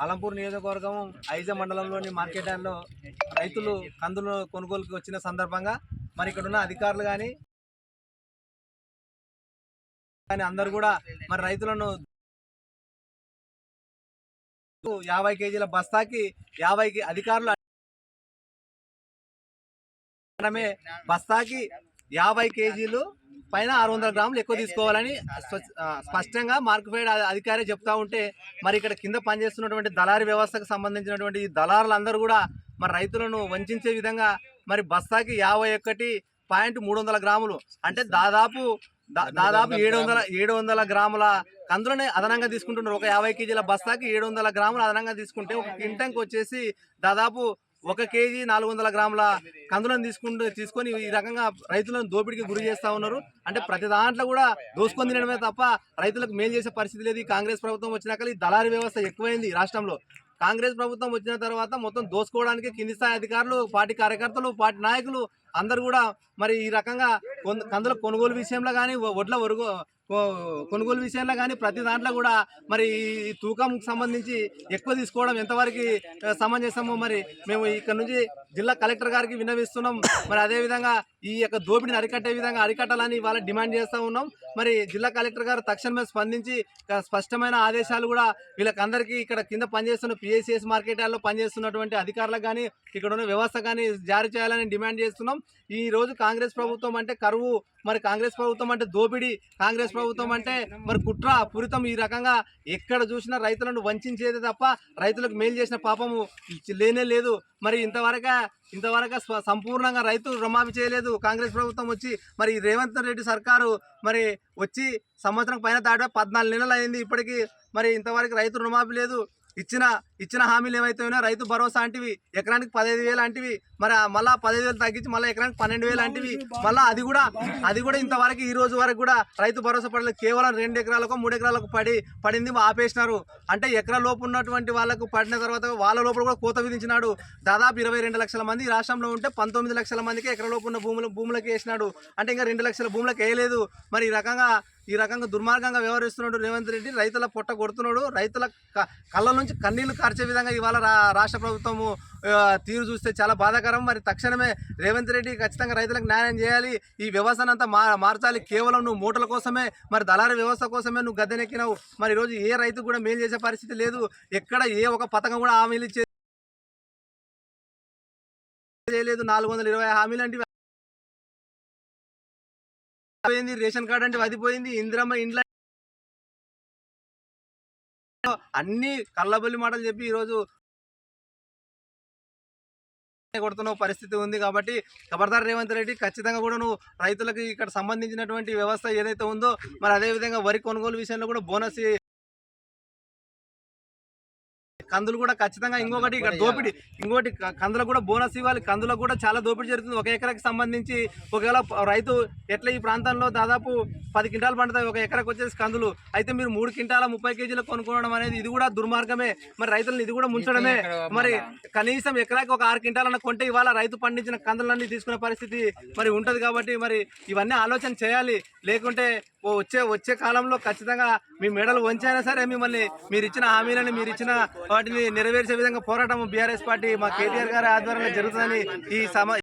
అలంపూర్ నియోజకవర్గం ఐజ మండలంలోని మార్కెట్ యార్డ్లో రైతులు కందులు కొనుగోలుకి వచ్చిన సందర్భంగా మరి ఇక్కడ ఉన్న అధికారులు కానీ కానీ అందరు కూడా మరి రైతులను యాభై కేజీల బస్తాకి యాభైకి అధికారులు మనమే బస్తాకి యాభై కేజీలు పైన ఆరు వందల గ్రాములు ఎక్కువ తీసుకోవాలని స్పష్టంగా మార్కెట్ అధికారి చెప్తా ఉంటే మరి ఇక్కడ కింద పనిచేస్తున్నటువంటి దళారీ వ్యవస్థకు సంబంధించినటువంటి ఈ దళారులందరూ కూడా మరి రైతులను వంచే విధంగా మరి బస్తాకి యాభై ఒకటి పాయింట్ మూడు వందల గ్రాములు అంటే దాదాపు దాదాపు ఏడు వందల ఏడు వందల గ్రాముల కందులనే అదనంగా తీసుకుంటున్నారు. ఒక యాభై కేజీల బస్తాకి ఏడు వందల గ్రాములు అదనంగా తీసుకుంటే ఒక కింటంకి వచ్చేసి దాదాపు ఒక కేజీ నాలుగు వందల గ్రాముల కందులను తీసుకుంటూ తీసుకొని ఈ రకంగా రైతులను దోపిడీకి గురి చేస్తా ఉన్నారు. అంటే ప్రతి దాంట్లో కూడా దోసుకొని తినడమే తప్ప రైతులకు మేలు చేసే పరిస్థితి లేదు. ఈ కాంగ్రెస్ ప్రభుత్వం వచ్చినాక ఈ దళారీ వ్యవస్థ ఎక్కువైంది రాష్ట్రంలో. కాంగ్రెస్ ప్రభుత్వం వచ్చిన తర్వాత మొత్తం దోసుకోవడానికి కింది స్థాయి అధికారులు పార్టీ కార్యకర్తలు పార్టీ నాయకులు అందరు కూడా మరి ఈ రకంగా కందుల కొనుగోలు విషయంలో కానీ వడ్ల ఒరుగు కొనుగోలు విషయంలో కానీ ప్రతి దాంట్లో కూడా మరి ఈ తూకం సంబంధించి ఎక్కువ తీసుకోవడం ఎంతవరకు సమంజసము మరి మేము ఇక్కడ నుంచి జిల్లా కలెక్టర్ గారికి విన్నవిస్తున్నాం. మరి అదే విధంగా ఈ యొక్క దోపిడీని అరికట్టే విధంగా అరికట్టాలని వాళ్ళ డిమాండ్ చేస్తూ ఉన్నాం. మరి జిల్లా కలెక్టర్ గారు తక్షణమే స్పందించి స్పష్టమైన ఆదేశాలు కూడా వీళ్ళకందరికీ ఇక్కడ కింద పనిచేస్తున్న పిఎస్సిఎస్ మార్కెట్ యార్డ్లో పనిచేస్తున్నటువంటి అధికారులకు కానీ ఇక్కడ ఉన్న వ్యవస్థ కానీ జారీ చేయాలని డిమాండ్ చేస్తున్నాం. ఈ రోజు కాంగ్రెస్ ప్రభుత్వం అంటే కరువు మరి కాంగ్రెస్ ప్రభుత్వం అంటే దోపిడీ. కాంగ్రెస్ ప్రభుత్వం అంటే మరి కుట్ర పురితం ఈ రకంగా ఎక్కడ చూసినా రైతులను వంచేదే తప్ప రైతులకు మేలు చేసిన పాపము లేనే లేదు. మరి ఇంతవరకు ఇంతవరకు సంపూర్ణంగా రైతు రుణమాఫీ చేయలేదు. కాంగ్రెస్ ప్రభుత్వం వచ్చి మరి రేవంత్ రెడ్డి సర్కారు మరి వచ్చి సంవత్సరం పైన దాటి పద్నాలుగు నెలలు అయింది. ఇప్పటికీ మరి ఇంతవరకు రైతు రుణమాఫీ లేదు. ఇచ్చిన ఇచ్చిన హామీలు ఏవైతే ఉన్నాయో రైతు భరోసా అంటివి ఎకరానికి పదహైదు వేలు అంటివి మరి మళ్ళీ పదహైదు వేలు తగ్గించి మళ్ళీ ఎకరానికి పన్నెండు వేలు అంటివి. మళ్ళీ అది కూడా అది కూడా ఇంతవరకు ఈ రోజు వరకు కూడా రైతు భరోసా పడలేదు కేవలం రెండు ఎకరాలకు మూడు ఎకరాలకు పడి పడింది ఆపేసినారు. అంటే ఎకరా లోపు ఉన్నటువంటి వాళ్ళకు పడిన తర్వాత వాళ్ళ లోపల కూడా కోత విధించినాడు. దాదాపు ఇరవై రెండు లక్షల మంది ఈ రాష్ట్రంలో ఉంటే పంతొమ్మిది లక్షల మందికి ఎకరా లోపు ఉన్న భూములు భూములకు వేసినాడు. అంటే ఇంకా రెండు లక్షల భూములకు వేయలేదు. మరి ఈ రకంగా ఈ రకంగా దుర్మార్గంగా వ్యవహరిస్తున్నాడు రేవంత్ రెడ్డి. రైతుల పొట్ట కొడుతున్నాడు. రైతుల క- కళ్ళ నుంచి కన్నీళ్ళు కార్చే విధంగా ఇవాళ రాష్ట్ర ప్రభుత్వము తీరు చూస్తే చాలా బాధాకరం. మరి తక్షణమే రేవంత్ రెడ్డి ఖచ్చితంగా రైతులకు న్యాయం చేయాలి. ఈ వ్యవస్థను అంతా మా మార్చాలి. కేవలం నువ్వు మూటల కోసమే మరి దళారీ వ్యవస్థ కోసమే నువ్వు గద్దెనెక్కినావు. మరి ఈరోజు ఏ రైతు కూడా మేలు చేసే పరిస్థితి లేదు. ఎక్కడ ఏ ఒక పథకం కూడా హామీలు చేయలేదు నాలుగు వందల ఇరవై హామీలు అంటే పోయింది రేషన్ కార్డు అంటే అది పోయింది ఇందిరమ్మ ఇంట్లో అన్ని కళ్ళబొల్లి మాటలు చెప్పి ఈరోజు కొడుతున్న పరిస్థితి ఉంది కాబట్టి ఖబర్దార్ రేవంత్ రెడ్డి ఖచ్చితంగా కూడా నువ్వు రైతులకు ఇక్కడ సంబంధించినటువంటి వ్యవస్థ ఏదైతే ఉందో మరి అదే విధంగా వరి కొనుగోలు విషయంలో కూడా బోనస్ కందులు కూడా ఖచ్చితంగా ఇంకొకటి ఇక్కడ దోపిడీ. ఇంకోటి కందులకు కూడా బోనస్ ఇవ్వాలి. కందులకు కూడా చాలా దోపిడీ జరుగుతుంది. ఒక ఎకరాకి సంబంధించి ఒకవేళ రైతు ఎట్లా ఈ ప్రాంతంలో దాదాపు పది క్వింటాలు పండుతాయి. ఒక ఎకరాకి వచ్చేసి కందులు. అయితే మీరు మూడు క్వింటాల ముప్పై కేజీలు కొనుక్కోవడం అనేది ఇది కూడా దుర్మార్గమే. మరి రైతులను ఇది కూడా ముంచడమే. మరి కనీసం ఎకరాకి ఒక ఆరు క్వింటాలన్న కొంటే ఇవాళ రైతు పండించిన కందులన్నీ తీసుకునే పరిస్థితి మరి ఉంటది కాబట్టి మరి ఇవన్నీ ఆలోచన చేయాలి. లేకుంటే వచ్చే వచ్చే కాలంలో ఖచ్చితంగా మీ మెడలు వంచైనా సరే మిమ్మల్ని మీరు ఇచ్చిన హామీలను మీరు ఇచ్చిన వాటిని నెరవేర్చే విధంగా పోరాటం బీఆర్ఎస్ పార్టీ మా కేటీఆర్ గారి ఆధ్వర్యంలో జరుగుతుందని ఈ సమ